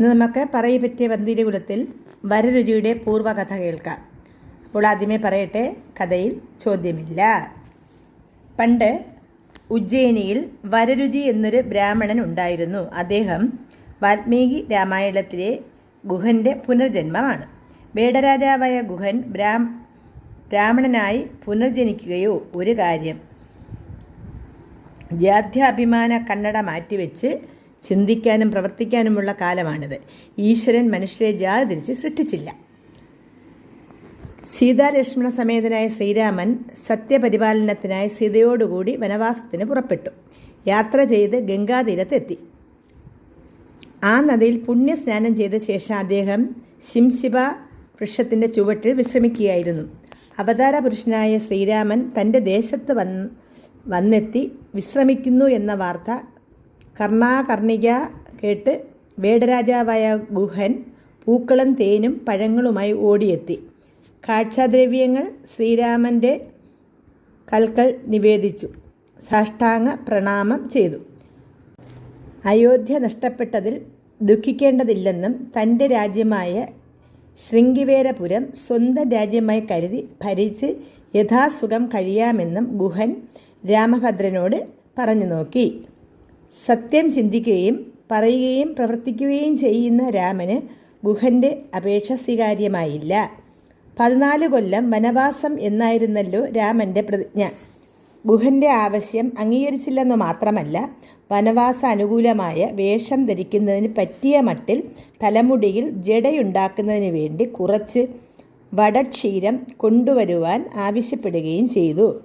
ഇന്ന് നമുക്ക് പറയിപ്പറ്റിയ പന്തിരികുലത്തിൽ വരരുചിയുടെ പൂർവകഥ കേൾക്കാം. അപ്പോൾ ആദ്യമേ പറയട്ടെ കഥയിൽ ചോദ്യമില്ല. പണ്ട് ഉജ്ജയിനിയിൽ വരരുചി എന്നൊരു ബ്രാഹ്മണൻ ഉണ്ടായിരുന്നു. അദ്ദേഹം വാൽമീകി രാമായണത്തിലെ ഗുഹന്റെ പുനർജന്മമാണ്. വേടരാജാവായ ഗുഹൻ ബ്രാഹ്മ ബ്രാഹ്മണനായി പുനർജനിക്കുകയോ ഒരു കാര്യം ജാത്യാഭിമാന കണ്ണട മാറ്റിവെച്ച് ചിന്തിക്കാനും പ്രവർത്തിക്കാനുമുള്ള കാലമാണിത്. ഈശ്വരൻ മനുഷ്യരെ ജാതി തിരിച്ച് സൃഷ്ടിച്ചില്ല. സീതാലക്ഷ്മണ സമേതനായ ശ്രീരാമൻ സത്യപരിപാലനത്തിനായി സീതയോടുകൂടി വനവാസത്തിന് പുറപ്പെട്ടു. യാത്ര ചെയ്ത് ഗംഗാതീരത്തെത്തി. ആ നദിയിൽ പുണ്യസ്നാനം ചെയ്ത ശേഷം അദ്ദേഹം ശിംശിബ വൃക്ഷത്തിന്റെ ചുവട്ടിൽ വിശ്രമിക്കുകയായിരുന്നു. അവതാര പുരുഷനായ ശ്രീരാമൻ തന്റെ ദേശത്ത് വന്ന് വന്നെത്തി വിശ്രമിക്കുന്നു എന്ന വാർത്ത കർണാകർണിക കേട്ട് വേടരാജാവായ ഗുഹൻ പൂക്കളും തേനും പഴങ്ങളുമായി ഓടിയെത്തി. കാഴ്ചാദ്രവ്യങ്ങൾ ശ്രീരാമന്റെ കൽക്കൽ നിവേദിച്ചു. സാഷ്ടാംഗ പ്രണാമം ചെയ്തു. അയോധ്യ നഷ്ടപ്പെട്ടതിൽ ദുഃഖിക്കേണ്ടതില്ലെന്നും തന്റെ രാജ്യമായ ശൃംഗിവേരപുരം സ്വന്തം രാജ്യമായി കരുതി ഭരിച്ച് യഥാസുഖം കഴിയാമെന്നും ഗുഹൻ രാമഭദ്രനോട് പറഞ്ഞു നോക്കി. സത്യം ചിന്തിക്കുകയും പറയുകയും പ്രവർത്തിക്കുകയും ചെയ്യുന്ന രാമന് ഗുഹന്റെ അപേക്ഷ സ്വീകാര്യമായില്ല. പതിനാല് കൊല്ലം വനവാസം എന്നായിരുന്നല്ലോ രാമന്റെ പ്രതിജ്ഞ. ഗുഹന്റെ ആവശ്യം അംഗീകരിച്ചില്ലെന്ന് മാത്രമല്ല വനവാസ അനുകൂലമായ വേഷം ധരിക്കുന്നതിന് പറ്റിയ മട്ടിൽ തലമുടിയിൽ ജടയുണ്ടാക്കുന്നതിന് വേണ്ടി കുറച്ച് വടക്ഷീരം കൊണ്ടുവരുവാൻ ആവശ്യപ്പെടുകയും ചെയ്തു.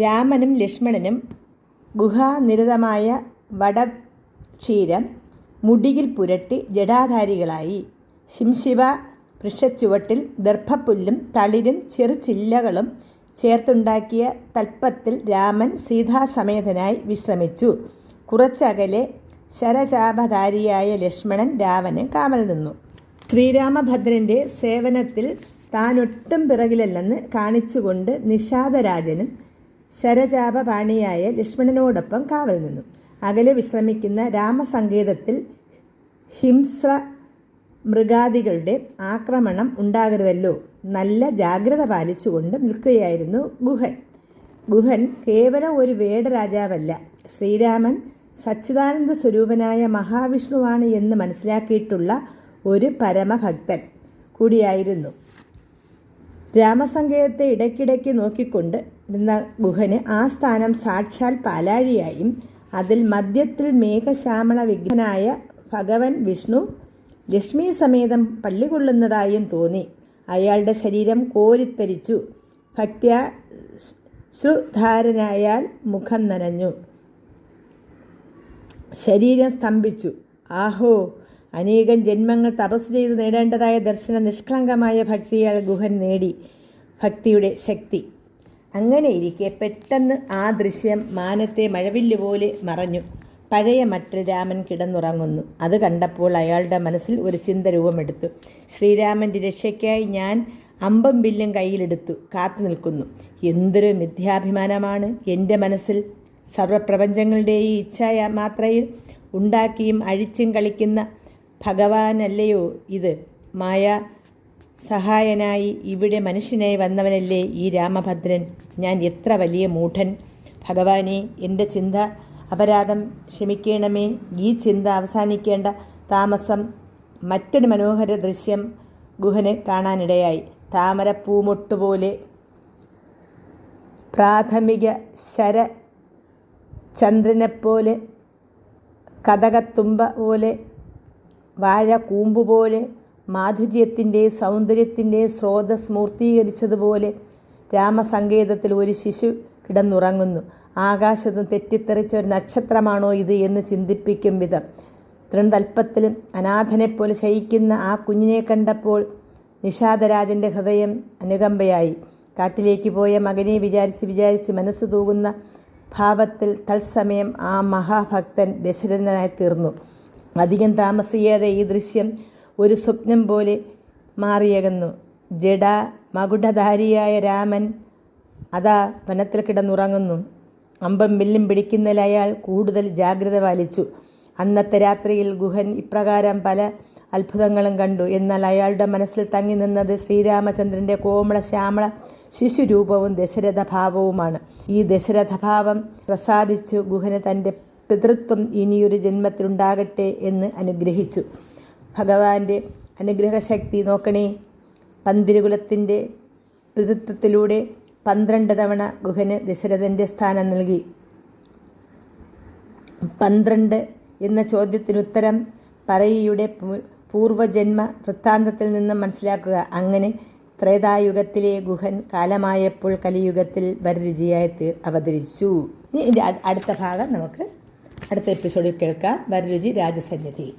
രാമനും ലക്ഷ്മണനും ഗുഹാനിരതമായ വടക്ഷീരം മുടിയിൽ പുരട്ടി ജടാധാരികളായി. ശിംശിവ വൃക്ഷച്ചുവട്ടിൽ ദർഭപ്പുല്ലും തളിരും ചെറുചില്ലകളും ചേർത്തുണ്ടാക്കിയ തൽപ്പത്തിൽ രാമൻ സീതാസമേതനായി വിശ്രമിച്ചു. കുറച്ചകലെ ശരചാപധാരിയായ ലക്ഷ്മണൻ രാവന് കാമൽ നിന്നു. ശ്രീരാമഭദ്രന്റെ സേവനത്തിൽ താനൊട്ടും പിറകിലല്ലെന്ന് കാണിച്ചുകൊണ്ട് നിഷാദരാജനും ശരചാപപാണിയായ ലക്ഷ്മണനോടൊപ്പം കാവൽ നിന്നു. അകലെ വിശ്രമിക്കുന്ന രാമസങ്കേതത്തിൽ ഹിംസ്ര മൃഗാദികളുടെ ആക്രമണം ഉണ്ടാകരുതല്ലോ. നല്ല ജാഗ്രത പാലിച്ചുകൊണ്ട് നിൽക്കുകയായിരുന്നു ഗുഹൻ. ഗുഹൻ കേവലം ഒരു വേടരാജാവല്ല ശ്രീരാമൻ സച്ചിദാനന്ദ സ്വരൂപനായ മഹാവിഷ്ണുവാണ് എന്ന് മനസ്സിലാക്കിയിട്ടുള്ള ഒരു പരമഭക്തൻ കൂടിയായിരുന്നു. രാമസങ്കേതത്തെ ഇടയ്ക്കിടയ്ക്ക് നോക്കിക്കൊണ്ട് നിന്ന ഗുഹന് ആ സ്ഥാനം സാക്ഷാൽ പാലാഴിയായും അതിൽ മധ്യത്തിൽ മേഘശ്യാമള വിഘ്നനായ ഭഗവൻ വിഷ്ണു ലക്ഷ്മി സമേതം പള്ളികൊള്ളുന്നതായും തോന്നി. അയാളുടെ ശരീരം കോരിത്തരിച്ചു ഭക്ത്യ ശ്രുധാരനായാൽ മുഖം നനഞ്ഞു. ശരീരം സ്തംഭിച്ചു. ആഹോ അനേകം ജന്മങ്ങൾ തപസ് ചെയ്ത് നേടേണ്ടതായ ദർശന നിഷ്കളങ്കമായ ഭക്തിയാൽ ഗുഹൻ നേടി ഭക്തിയുടെ ശക്തി. അങ്ങനെ ഇരിക്കെ പെട്ടെന്ന് ആ ദൃശ്യം മാനത്തെ മഴവില്ല് പോലെ മറഞ്ഞു. പഴയ മട്ടിൽ രാമൻ കിടന്നുറങ്ങുന്നു. അത് കണ്ടപ്പോൾ അയാളുടെ മനസ്സിൽ ഒരു ചിന്ത രൂപമെടുത്തു. ശ്രീരാമന്റെ രക്ഷയ്ക്കായി ഞാൻ അമ്പം ബില്ലും കയ്യിലെടുത്തു. കാത്തു നിൽക്കുന്നു. എന്തൊരു മിഥ്യാഭിമാനമാണ്. എന്റെ മനസ്സിൽ സർവപ്രപഞ്ചങ്ങളുടെ ഈ ഇച്ഛായ മാത്രയിൽ ഉണ്ടാക്കിയും അഴിച്ചും കളിക്കുന്ന ഭഗവാനല്ലയോ ഇത്? മായ സഹായനായി ഇവിടെ മനുഷ്യനായി വന്നവനല്ലേ ഈ രാമഭദ്രൻ? ഞാൻ എത്ര വലിയ മൂഢൻ. ഭഗവാനെ എന്റെ ചിന്ത അപരാധം ക്ഷമിക്കണമേ. ഈ ചിന്ത അവസാനിക്കേണ്ട താമസം മറ്റൊരു മനോഹര ദൃശ്യം ഗുഹന് കാണാനിടയായി. താമരപ്പൂമൊട്ടുപോലെ പ്രാഥമിക ശര ചന്ദ്രനെപ്പോലെ കഥകത്തുമ്പ പോലെ വാഴ കൂമ്പുപോലെ മാധുര്യത്തിന്റെ സൗന്ദര്യത്തിന്റെ സ്രോതസ് മൂർത്തീകരിച്ചതുപോലെ രാമസങ്കേതത്തിൽ ഒരു ശിശു കിടന്നുറങ്ങുന്നു. ആകാശത്ത് തെറ്റിത്തെറിച്ച ഒരു നക്ഷത്രമാണോ ഇത് എന്ന് ചിന്തിപ്പിക്കും വിധം. തൃണതൽപ്പത്തിലും അനാഥനെപ്പോലെ ശയിക്കുന്ന ആ കുഞ്ഞിനെ കണ്ടപ്പോൾ നിഷാദരാജന്റെ ഹൃദയം അനുകമ്പയായി. കാട്ടിലേക്ക് പോയ മകനെ വിചാരിച്ച് വിചാരിച്ച് മനസ്സ് തൂകുന്ന ഭാവത്തിൽ തത്സമയം ആ മഹാഭക്തൻ ദശരഥനായി തീർന്നു. അധികം താമസിയാതെ ഈ ദൃശ്യം ഒരു സ്വപ്നം പോലെ മാറിയകന്നു. ജഡ മകുടധാരിയായ രാമൻ അതാ വനത്തിൽ കിടന്നുറങ്ങുന്നു. അമ്പം വില്ലും പിടിക്കുന്നതിൽ അയാൾ കൂടുതൽ ജാഗ്രത പാലിച്ചു. അന്നത്തെ രാത്രിയിൽ ഗുഹൻ ഇപ്രകാരം പല അത്ഭുതങ്ങളും കണ്ടു. എന്നാൽ അയാളുടെ മനസ്സിൽ തങ്ങി നിന്നത് ശ്രീരാമചന്ദ്രന്റെ കോമള ശ്യാമള ശിശുരൂപവും ദശരഥ ഭാവവുമാണ് ഈ ദശരഥ ഭാവം പ്രസാദിച്ചു ഗുഹന് തന്റെ പിതൃത്വം ഇനിയൊരു ജന്മത്തിലുണ്ടാകട്ടെ എന്ന് അനുഗ്രഹിച്ചു. ഭഗവാന്റെ അനുഗ്രഹശക്തി നോക്കണേ. പന്തിരുകുലത്തിന്റെ പിതൃത്വത്തിലൂടെ പന്ത്രണ്ട് തവണ ഗുഹന് ദശരഥന്റെ സ്ഥാനം നൽകി. പന്ത്രണ്ട് എന്ന ചോദ്യത്തിനുത്തരം പറയിയുടെ പൂർവജന്മ വൃത്താന്തത്തിൽ നിന്ന് മനസ്സിലാക്കുക. അങ്ങനെ ത്രേതായുഗത്തിലെ ഗുഹൻ കാലമായപ്പോൾ കലിയുഗത്തിൽ വരരുചിയായി അവതരിച്ചു. ഇനി അടുത്ത ഭാഗം നമുക്ക് അടുത്ത എപ്പിസോഡിൽ കേൾക്കാം. വരരുചി രാജസന്നിധി.